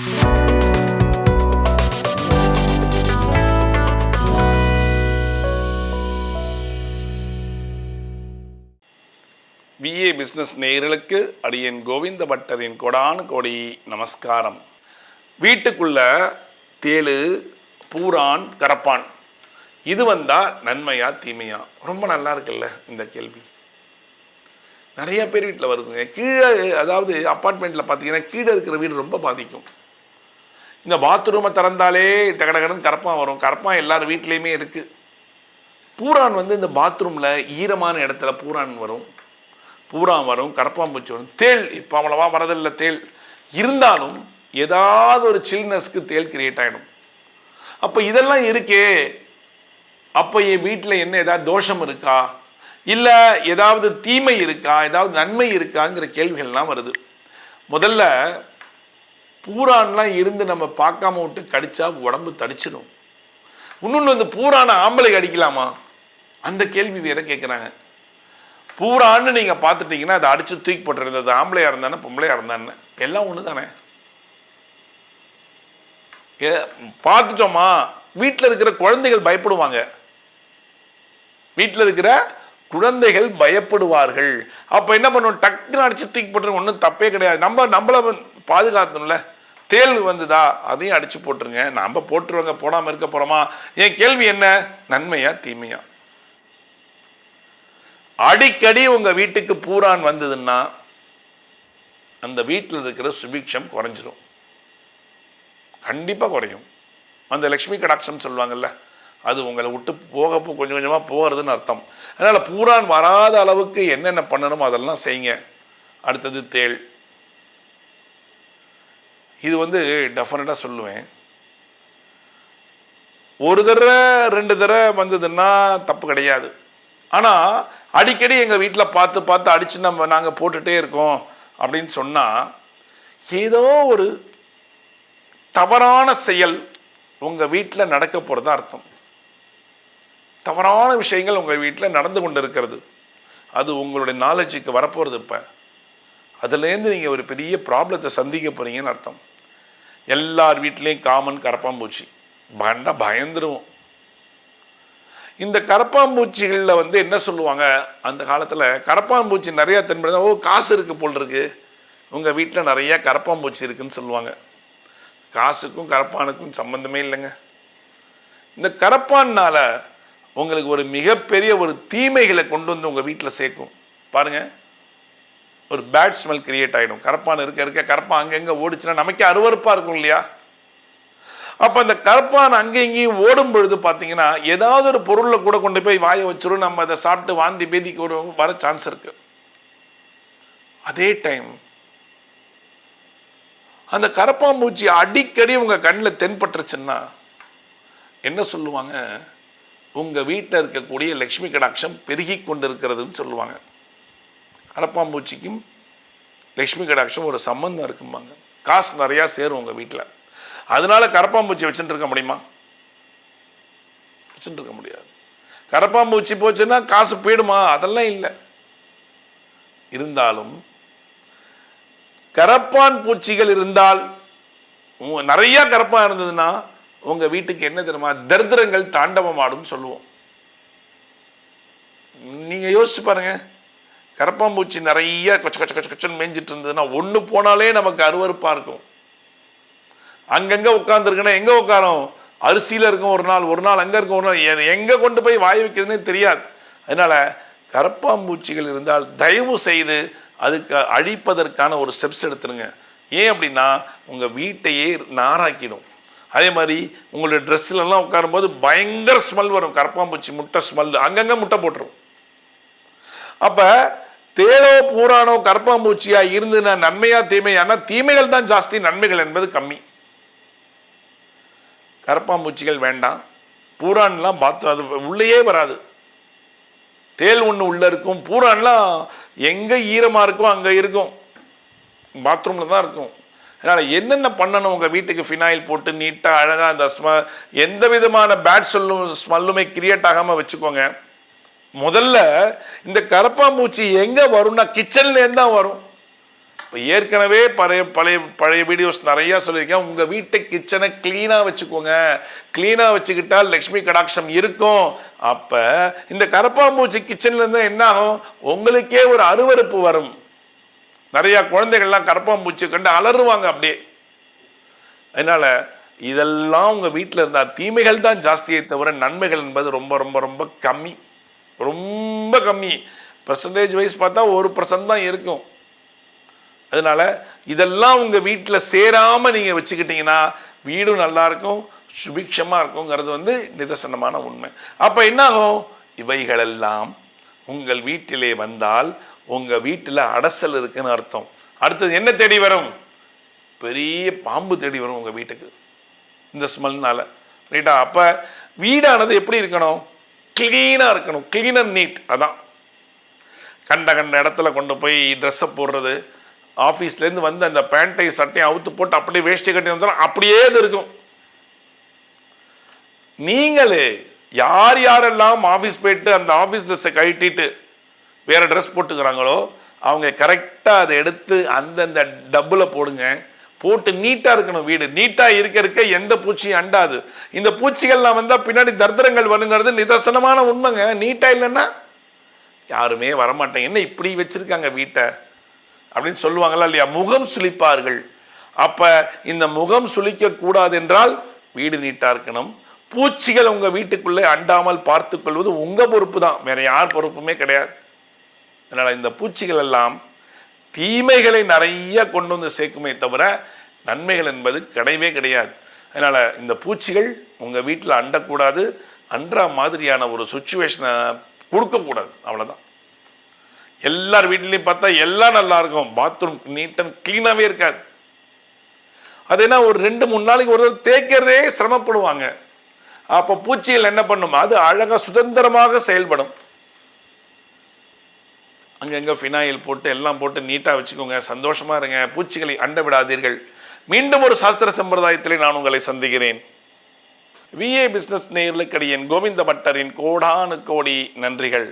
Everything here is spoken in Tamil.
விஏ பிஸ்னஸ் நேயர்களுக்கு அடியன் கோவிந்த பட்டரின் கொடானு கோடி நமஸ்காரம். வீட்டுக்குள்ள தேளு பூரான் கரப்பான். இது வந்தா நன்மையா தீமையா? ரொம்ப நல்லா இருக்குல்ல இந்த கேள்வி. நிறைய பேர் வீட்டில் வருதுங்க. கீழே அதாவது அப்பார்ட்மெண்ட்டில் பார்த்தீங்கன்னா கீழே இருக்கிற வீடு ரொம்ப பாதிக்கும். இந்த பாத்ரூமை திறந்தாலே டகடகடன் கரப்பான் வரும். கரப்பான் எல்லார் வீட்லேயுமே இருக்குது பூரான் வந்து இந்த பாத்ரூமில் ஈரமான இடத்துல பூரான் வரும். பூரான் வரும் கரப்பாம்பூச்சி வரும். தேள் இப்போ அவ்வளவா வரதில்லை தேள். இருந்தாலும் ஏதாவது ஒரு சில்னஸ்க்கு தேள் கிரியேட் ஆகிடும் அப்போ இதெல்லாம் இருக்கே. அப்போ என் வீட்டில் என்ன ஏதாவது தோஷம் இருக்கா? இல்லை ஏதாவது தீமை இருக்கா? ஏதாவது நன்மை இருக்காங்கிற கேள்விகள்லாம் வருது. முதல்ல பூரான்லாம் இருந்து நம்ம பார்க்காம விட்டு கடிச்சா உடம்பு தடிச்சிடும். இன்னொன்று வந்து பூரான ஆம்பளை அடிக்கலாமா? அந்த கேள்வி வேற கேட்குறாங்க பூரான்னு நீங்கள் பார்த்துட்டீங்கன்னா அதை அடித்து தூக்கி போட்டுருந்தது ஆம்பளையாக இருந்தானே பொம்பளையாக இருந்தானே எல்லாம் ஒன்று தானே பார்த்துட்டோமா? வீட்டில் இருக்கிற குழந்தைகள் பயப்படுவாங்க. வீட்டில் இருக்கிற குழந்தைகள் பயப்படுவார்கள். அப்போ என்ன பண்ணுவோம் டக்குன்னு அடிச்சு தூக்கி போட்டுருங்க ஒன்றும் தப்பே கிடையாது. நம்ம நம்மளை பாதுகாத்தோம்ல தேல் தேள் வந்ததா? அதையும் அடிச்சு போட்டுருங்க. நம்ம போட்டுருவாங்க. போடாமல் இருக்க போகிறோமா என் கேள்வி என்ன? நன்மையா தீமையா? அடிக்கடி உங்கள் வீட்டுக்கு பூரான் வந்ததுன்னா அந்த வீட்டில் இருக்கிற சுபிக்ஷம் குறைஞ்சிரும். கண்டிப்பாக குறையும். அந்த லக்ஷ்மி கடாட்சம் சொல்லுவாங்கல்ல அது உங்களை விட்டு போக போ- கொஞ்சம் கொஞ்சமாக போகிறதுன்னு அர்த்தம். அதனால் பூரான் வராத அளவுக்கு என்னென்ன பண்ணணுமோ அதெல்லாம் செய்யுங்க. அடுத்தது தேள். இது வந்து டெஃபினட்டாக சொல்லுவேன். ஒரு தடவை ரெண்டு தடவை வந்ததுன்னா தப்பு கிடையாது. ஆனால் அடிக்கடி எங்கள் வீட்டில் பார்த்து பார்த்து அடித்து நம்ம நாங்கள் போட்டுகிட்டே இருக்கோம் அப்படின்னு சொன்னால் ஏதோ ஒரு தவறான செயல் உங்கள் வீட்டில் நடக்க போகிறதா அர்த்தம். தவறான விஷயங்கள் உங்கள் வீட்டில் நடந்து கொண்டு இருக்கிறது. அது உங்களுடைய நாலேஜுக்கு வரப்போகிறது இப்போ. அதுலேருந்து நீங்கள் ஒரு பெரிய ப்ராப்ளத்தை சந்திக்க போகிறீங்கன்னு அர்த்தம். எல்லார் வீட்லேயும் காமன் கரப்பாம்பூச்சி. பண்டா பயந்துருவோம். இந்த கரப்பாம்பூச்சிகளில் வந்து என்ன சொல்லுவாங்க? அந்த காலத்தில் கரப்பாம்பூச்சி நிறைய தென்படுது. ஓ காசு இருக்குது போல் இருக்கு. உங்கள் வீட்டில் நிறைய கரப்பாம்பூச்சி இருக்குன்னு சொல்லுவாங்க. காசுக்கும் கரப்பானுக்கும் சம்பந்தமே இல்லைங்க. இந்த கரப்பான்னால் உங்களுக்கு ஒரு மிகப்பெரிய ஒரு தீமைகளை கொண்டு வந்து உங்கள் வீட்டில் சேர்க்கும். பாருங்கள் ஒரு பேட் ஸ்மெல் கிரியேட் ஆகிடும் கரப்பான் இருக்க இருக்க கரப்பான் அங்கங்கே ஓடிச்சுன்னா நமக்கே அருவருப்பாக இருக்கும் இல்லையா? அப்போ அந்த கரப்பான் அங்கே இங்கேயும் ஓடும் பொழுது பார்த்தீங்கன்னா ஏதாவது ஒரு பொருளில் கூட கொண்டு போய் வாயை வச்சிரும் நம்ம அதை சாப்பிட்டு வாந்தி பேதிக்கு ஒரு வர சான்ஸ் இருக்கு. அதே டைம் அந்த கரப்பாம்பூச்சி அடிக்கடி உங்கள் கண்ணில் தென்பட்டுருச்சுன்னா என்ன சொல்லுவாங்க? உங்கள் வீட்டில் இருக்கக்கூடிய லக்ஷ்மி கடாட்சம் பெருகி கொண்டிருக்கிறதுன்னு சொல்லுவாங்க. கரப்பாம்பூச்சிக்கும் லக்ஷ்மி கடாட்சம் ஒரு சம்பந்தம் இருக்கும்பாங்க. காசு நிறையா சேரும் உங்கள் வீட்டில் அதனால கரப்பாம்பூச்சி வச்சுட்டு இருக்க முடியுமா? வச்சுட்டு இருக்க முடியாது. கரப்பாம்பூச்சி போச்சுன்னா காசு போயிடுமா? அதெல்லாம் இல்லை. இருந்தாலும் கரப்பான் பூச்சிகள் இருந்தால் நிறைய கரப்பான் இருந்ததுன்னா உங்க வீட்டுக்கு என்ன தெரியுமா? தரித்திரங்கள் தாண்டவம் சொல்லுவோம். நீங்க யோசிச்சு பாருங்க. கரப்பாம்பூச்சி நிறைய கொச்ச கொச்ச கொச்ச கொச்சன்னு மேய்ஞ்சிட்டு இருந்ததுன்னா ஒன்று போனாலே நமக்கு அருவறுப்பாக இருக்கும். அங்கங்கே உட்காந்துருக்குன்னா எங்கே உட்காரும்? அரிசியில் இருக்கும் ஒரு நாள் ஒரு நாள் அங்கே இருக்கும் ஒரு நாள். எங்கே கொண்டு போய் வாய் வைக்கிறதுனே தெரியாது. அதனால் கரப்பாம்பூச்சிகள் இருந்தால் தயவு செய்து அதுக்கு அழிப்பதற்கான ஒரு ஸ்டெப்ஸ் எடுத்துருங்க. ஏன் அப்படின்னா உங்கள் வீட்டையே நாராக்கிடும். அதே மாதிரி உங்களுடைய ட்ரெஸ்லலாம் உட்காரும்போது பயங்கர ஸ்மெல் வரும். கரப்பாம்பூச்சி முட்டை ஸ்மெல் அங்கங்கே முட்டை போட்டுரும். அப்போ தேளோ பூரானோ கரப்பாம்பூச்சியா இருந்துன்னா நன்மையா தீமையானா தீமைகள் தான் ஜாஸ்தி நன்மைகள் என்பது கம்மி. கரப்பாம்பூச்சிகள் வேண்டாம். பூரான்லாம் பார்த்து அது உள்ளேயே வராது. தேல் ஒன்று உள்ளே இருக்கும் பூரான்லாம் எங்கே ஈரமாக இருக்கோ அங்கே இருக்கும். பாத்ரூமில் தான் இருக்கும். அதனால் என்னென்ன பண்ணணும் உங்கள் வீட்டுக்கு ஃபினாயில் போட்டு நீட்டாக அழகாக அந்த ஸ்ம எந்த விதமான பேட் சொல்லும் ஸ்மெல்லுமே கிரியேட் ஆகாமல் வச்சுக்கோங்க. முதல்ல இந்த கரப்பாம்பூச்சி எங்கே வரும்னா கிச்சன்லேருந்து தான் வரும். இப்போ ஏற்கனவே பழைய பழைய பழைய வீடியோஸ் நிறையா சொல்லியிருக்கேன். உங்கள் வீட்டை கிச்சனை க்ளீனாக வச்சுக்கோங்க. க்ளீனாக வச்சுக்கிட்டால் லக்ஷ்மி கடாட்சம் இருக்கும். அப்போ இந்த கரப்பாம்பூச்சி கிச்சன்லேருந்து என்ன ஆகும்? உங்களுக்கே ஒரு அருவருப்பு வரும். நிறையா குழந்தைகள்லாம் கரப்பாம்பூச்சி கண்டு அலறுவாங்க அப்படியே. அதனால் இதெல்லாம் உங்கள் வீட்டில் இருந்தால் தீமைகள் தான் ஜாஸ்தியை தவிர நன்மைகள் என்பது ரொம்ப ரொம்ப ரொம்ப கம்மி. ரொம்ப கம்மி. பர்சன்டேஜ் வைஸ் பார்த்தா ஒரு பர்சன்ட் தான் இருக்கும். அதனால இதெல்லாம் உங்கள் வீட்டில் சேராமல் நீங்கள் வச்சுக்கிட்டீங்கன்னா வீடும் நல்லா இருக்கும் சுபிக்ஷமாக இருக்குங்கிறது வந்து நிதர்சனமான உண்மை. அப்போ என்னாகும்? இவைகளெல்லாம் உங்கள் வீட்டிலே வந்தால் உங்கள் வீட்டில் அடசல் இருக்குன்னு அர்த்தம். அடுத்தது என்ன தேடி வரும்? பெரிய பாம்பு தேடி வரும் உங்கள் வீட்டுக்கு. இந்த ஸ்மெல்னால் ரைட்டா அப்போ வீடானது எப்படி இருக்கணும்? க்ளீனாக இருக்கணும். க்ளீன் அண்ட் நீட் அதான். கண்ட கண்ட இடத்துல கொண்டு போய் ட்ரெஸ்ஸை போடுறது. ஆஃபீஸ்லேருந்து வந்து அந்த பேண்ட்டை சட்டையை அவுத்து போட்டு அப்படியே வேஷ்டி கட்டி வந்துடும் அப்படியே இது இருக்கும். நீங்களே யார் யாரெல்லாம் ஆஃபீஸ் போயிட்டு அந்த ஆஃபீஸ் ட்ரெஸ்ஸை கழட்டிட்டு வேறு ட்ரெஸ் போட்டுக்கிறாங்களோ அவங்க கரெக்டாக அதை எடுத்து அந்தந்த டப்பில் போடுங்க. போட்டு நீட்டாக இருக்கணும் வீடு. நீட்டாக இருக்க இருக்க எந்த பூச்சியும் அண்டாது. இந்த பூச்சிகள்லாம் வந்தால் பின்னாடி தர்தரங்கள் வருங்கிறது நிதர்சனமான உண்மைங்க. நீட்டாக இல்லைன்னா யாருமே வரமாட்டாங்க என்ன இப்படி வச்சிருக்காங்க வீட்டை? அப்படின்னு சொல்லுவாங்களா இல்லையா? முகம் சுழிப்பார்கள் அப்ப இந்த முகம் சுழிக்கக்கூடாது கூடாது என்றால் வீடு நீட்டா இருக்கணும். பூச்சிகள் உங்க வீட்டுக்குள்ளே அண்டாமல் பார்த்துக்கொள்வது உங்கள் உங்க பொறுப்பு தான் வேற யார் பொறுப்புமே கிடையாது. அதனால இந்த பூச்சிகள் எல்லாம் தீமைகளை நிறைய கொண்டு வந்து சேர்க்குமே தவிர நன்மைகள் என்பது கிடையவே கிடையாது. அதனால் இந்த பூச்சிகள் உங்கள் வீட்டில் அண்டக்கூடாது அன்றா மாதிரியான ஒரு சுச்சுவேஷனை கொடுக்கக்கூடாது. அவ்வளோதான் எல்லார் வீட்லேயும் பார்த்தா எல்லாம் நல்லா இருக்கும். பாத்ரூம் நீட் அண்ட் க்ளீனாகவே இருக்காது. அது என்ன ஒரு ரெண்டு மூணு நாளைக்கு ஒரு தடவை தேய்க்கிறதே சிரமப்படுவாங்க. அப்போ பூச்சிகள் என்ன பண்ணும்? அது அழகாக சுதந்திரமாக செயல்படும். அங்கங்கே ஃபினாயில் போட்டு எல்லாம் போட்டு நீட்டாக வச்சுக்கோங்க. சந்தோஷமாக இருங்க. பூச்சிகளை அண்ட விடாதீர்கள். மீண்டும் ஒரு சாஸ்திர சம்பிரதாயத்திலே நான் உங்களை சந்திக்கிறேன். விஏ பிஸ்னஸ் நேர்களுக்கடியன் கோவிந்த பட்டரின் கோடானு கோடி நன்றிகள்.